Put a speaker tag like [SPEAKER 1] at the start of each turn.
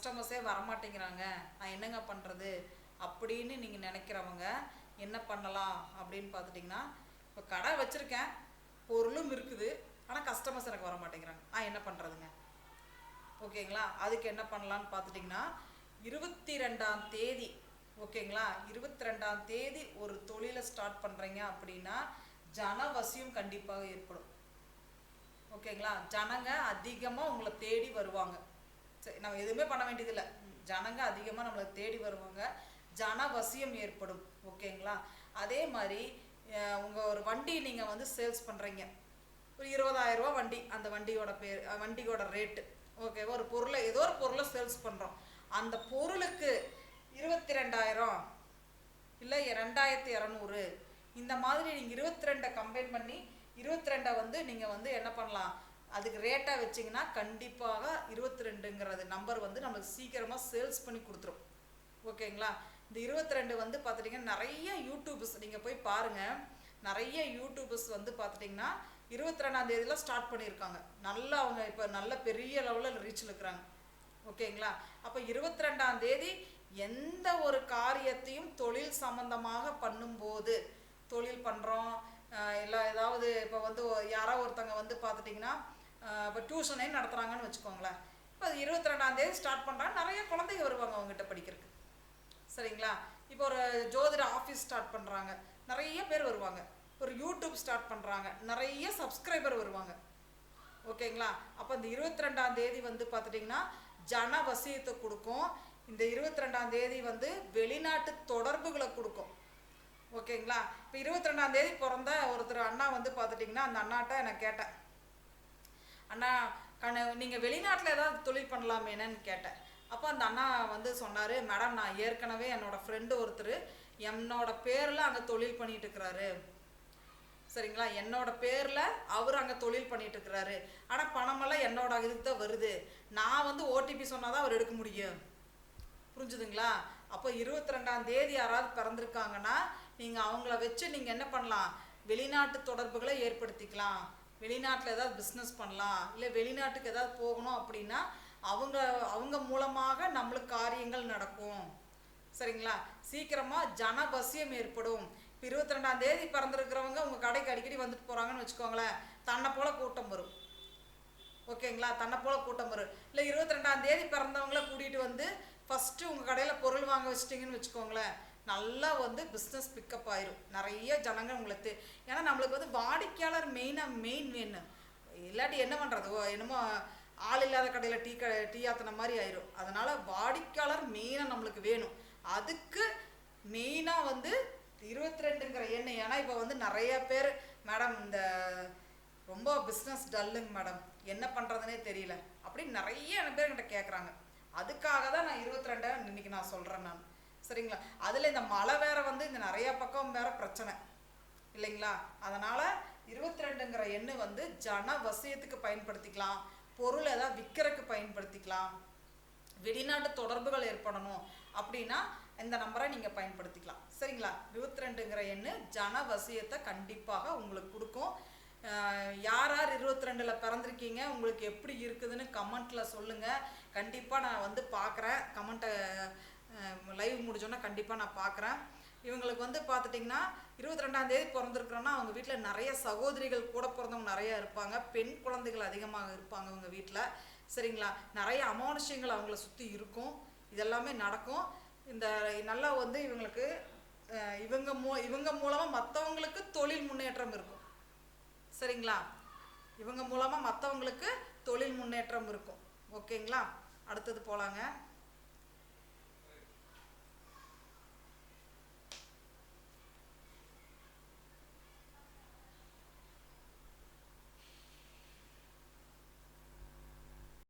[SPEAKER 1] கஸ்டமர்ஸே வரமாட்டேங்கிறாங்க. நான் என்னங்க பண்ணுறது அப்படின்னு நீங்கள் நினைக்கிறவங்க என்ன பண்ணலாம் அப்படின்னு பார்த்துட்டிங்கன்னா இப்போ கடை வச்சுருக்கேன் பொருளும் இருக்குது ஆனால் கஸ்டமர்ஸ் எனக்கு வர மாட்டேங்கிறாங்க நான் என்ன பண்ணுறதுங்க ஓகேங்களா? அதுக்கு என்ன பண்ணலான்னு பார்த்துட்டிங்கன்னா இருபத்தி ரெண்டாம் தேதி ஓகேங்களா? இருபத்தி ரெண்டாம் தேதி ஒரு தொழிலை ஸ்டார்ட் பண்ணுறீங்க அப்படின்னா ஜனவசியம் கண்டிப்பாக ஏற்படும். ஓகேங்களா? ஜனங்க அதிகமாக உங்களை தேடி வருவாங்க. நம்ம எதுவுமே பண்ண வேண்டியதில்லை. ஜனங்க அதிகமாக நம்மளை தேடி வருவாங்க. ஜனவசியம் ஏற்படும் ஓகேங்களா? அதே மாதிரி உங்கள் ஒரு வண்டி நீங்கள் வந்து சேல்ஸ் பண்ணுறீங்க ஒரு இருபதாயிரம் ரூபா வண்டி அந்த வண்டியோட பேர் வண்டியோட ரேட்டு ஓகே? ஒரு பொருளை ஏதோ ஒரு பொருளை சேல்ஸ் பண்ணுறோம் அந்த பொருளுக்கு இருபத்தி ரெண்டாயிரம் இல்லை ரெண்டாயிரத்தி இரநூறு இந்த மாதிரி நீங்கள் இருபத்தி ரெண்டை கம்பைன் பண்ணி இருபத்தி ரெண்டை வந்து நீங்கள் வந்து என்ன பண்ணலாம்? அதுக்கு ரேட்டாக வச்சிங்கன்னா கண்டிப்பாக இருபத்தி ரெண்டுங்கிறது நம்பர் வந்து நம்மளுக்கு சீக்கிரமாக சேல்ஸ் பண்ணி கொடுத்துரும். ஓகேங்களா இந்த இருபத்தி ரெண்டு வந்து பார்த்துட்டிங்கன்னா நிறைய யூடியூபர்ஸ் நீங்கள் போய் பாருங்கள் நிறைய யூடியூபர்ஸ் வந்து பார்த்துட்டிங்கன்னா இருபத்தி ரெண்டாம் தேதியில் ஸ்டார்ட் பண்ணியிருக்காங்க. நல்லா அவங்க இப்போ நல்ல பெரிய லெவலில் ரீச்சில் இருக்கிறாங்க. ஓகேங்களா அப்போ இருபத்தி ரெண்டாம் தேதி எந்த ஒரு காரியத்தையும் தொழில் சம்பந்தமாக பண்ணும்போது தொழில் பண்ணுறோம் இல்லை ஏதாவது இப்போ வந்து ஒ- யாரோ ஒருத்தங்க வந்து பார்த்துட்டிங்கன்னா இப்போ டியூஷனே நடத்துகிறாங்கன்னு வச்சுக்கோங்களேன். இப்போ இருபத்தி ரெண்டாந்தேதி ஸ்டார்ட் பண்ணுறாங்க நிறைய குழந்தைங்க வருவாங்க அவங்ககிட்ட படிக்கிறதுக்கு. சரிங்களா? இப்போ ஒரு ஜோதிட ஆஃபீஸ் ஸ்டார்ட் பண்ணுறாங்க நிறைய பேர் வருவாங்க. ஒரு யூடியூப் ஸ்டார்ட் பண்ணுறாங்க நிறைய சப்ஸ்கிரைபர் வருவாங்க. ஓகேங்களா? அப்போ இந்த இருபத்தி ரெண்டாம் தேதி வந்து பார்த்துட்டிங்கன்னா ஜன வசியத்தை கொடுக்கும். இந்த இருபத்தி ரெண்டாம் தேதி வந்து வெளிநாட்டு தொடர்புகளை கொடுக்கும். ஓகேங்களா? இப்போ இருபத்தி ரெண்டாம் தேதி பிறந்த ஒருத்தர் அண்ணா வந்து பார்த்துட்டிங்கன்னா அந்த அண்ணாட்ட நான் கேட்டேன். அண்ணா கண்ணு நீங்கள் வெளிநாட்டில் ஏதாவது தொழில் பண்ணலாமேனன்னு கேட்டேன். அப்போ அந்த அண்ணா வந்து சொன்னார் மேடம் நான் ஏற்கனவே என்னோடய ஃப்ரெண்டு ஒருத்தர் என்னோட பேரில் அங்கே தொழில் பண்ணிகிட்டு இருக்கிறாரு. சரிங்களா? என்னோட பேரில் அவர் அங்கே தொழில் பண்ணிட்டு இருக்கிறாரு. ஆனால் பணமெல்லாம் என்னோட இதுக்கு தான் வருது. நான் வந்து ஓடிபி சொன்னால் தான் அவர் எடுக்க முடியும். புரிஞ்சுதுங்களா? அப்போ இருபத்தி ரெண்டாம் தேதி யாராவது பிறந்திருக்காங்கன்னா நீங்கள் அவங்கள வச்சு நீங்கள் என்ன பண்ணலாம்? வெளிநாட்டு தொடர்புகளை ஏற்படுத்திக்கலாம். வெளிநாட்டில் ஏதாவது பிஸ்னஸ் பண்ணலாம் இல்லை வெளிநாட்டுக்கு ஏதாவது போகணும் அப்படின்னா அவங்க அவங்க மூலமாக நம்மளுக்கு காரியங்கள் நடக்கும். சரிங்களா? சீக்கிரமாக ஜனபசியம் ஏற்படும். இப்போ இருபத்தி ரெண்டாம் தேதி பிறந்திருக்கிறவங்க உங்கள் கடைக்கு அடிக்கடி வந்துட்டு போகிறாங்கன்னு வச்சுக்கோங்களேன். தன்னை போல கூட்டம் வரும். ஓகேங்களா? தன்னை போல கூட்டம் வரும். இல்லை இருபத்தி ரெண்டாம் தேதி பிறந்தவங்கள கூட்டிகிட்டு வந்து ஃபஸ்ட்டு உங்கள் கடையில் பொருள் வாங்க வச்சிட்டிங்கன்னு வச்சுக்கோங்களேன். நல்லா வந்து பிஸ்னஸ் பிக்கப் ஆயிரும். நிறைய ஜனங்கள் உங்களுக்கு ஏன்னா நம்மளுக்கு வந்து வாடிக்கையாளர் மெயினாக மெயின் வேணும் இல்லாட்டி என்ன பண்ணுறது ஓ என்னமோ ஆள் இல்லாத கடையில் டீ க டீ ஆத்தின மாதிரி ஆயிரும். அதனால் வாடிக்கையாளர் மெயினாக நம்மளுக்கு வேணும். அதுக்கு மெயினாக வந்து இருபத்தி ரெண்டுங்கிற எண்ணெய் ஏன்னா இப்போ வந்து நிறைய பேர் மேடம் இந்த ரொம்ப பிஸ்னஸ் டல்லுங்க மேடம் என்ன பண்ணுறதுனே தெரியல. அப்படின்னு நிறைய பேர் என்கிட்ட கேட்குறாங்க அதுக்காக தான் நான் இருபத்தி ரெண்டை இன்னைக்கு நான் சொல்கிறேன் நான். சரிங்களா? அதில் இந்த மழை வேற வந்து இந்த நிறைய பக்கம் வேற பிரச்சனை. இல்லைங்களா? அதனால் இருபத்தி ரெண்டுங்கிற எண்ணு வந்து ஜன வசியத்துக்கு பயன்படுத்திக்கலாம். பொருள் ஏதாவது விற்கிறதுக்கு பயன்படுத்திக்கலாம். வெளிநாட்டு தொடர்புகள் ஏற்படணும் அப்படின்னா இந்த நம்பரை நீங்கள் பயன்படுத்திக்கலாம். சரிங்களா? இருபத்தி ரெண்டுங்கிற எண்ணு ஜன வசியத்தை கண்டிப்பாக உங்களுக்கு கொடுக்கும். யார் யார் இருபத்தி ரெண்டில் பிறந்திருக்கீங்க? உங்களுக்கு எப்படி இருக்குதுன்னு கமெண்ட்டில் சொல்லுங்கள் கண்டிப்பாக நான் வந்து பார்க்குறேன். கமெண்ட்டை லைவ் முடிஞ்சோன்னா கண்டிப்பாக நான் பார்க்குறேன். இவங்களுக்கு வந்து பார்த்துட்டிங்கன்னா இருபத்தி ரெண்டாம் தேதி பிறந்திருக்கிறோன்னா அவங்க வீட்டில் நிறைய சகோதரிகள் கூட பிறந்தவங்க நிறைய இருப்பாங்க. பெண் குழந்தைகள் அதிகமாக இருப்பாங்க அவங்க வீட்டில் சரிங்களா? நிறைய அமானுஷ்யங்கள் அவங்கள சுற்றி இருக்கும். இதெல்லாமே நடக்கும். இந்த நல்லா வந்து இவங்களுக்கு இவங்க மூ இவங்க மூலமாக மற்றவங்களுக்கு தொழில் முன்னேற்றம் இருக்கும். சரிங்களா? இவங்க மூலமாக மற்றவங்களுக்கு தொழில் முன்னேற்றம் இருக்கும். ஓகேங்களா? அடுத்தது போகலாங்க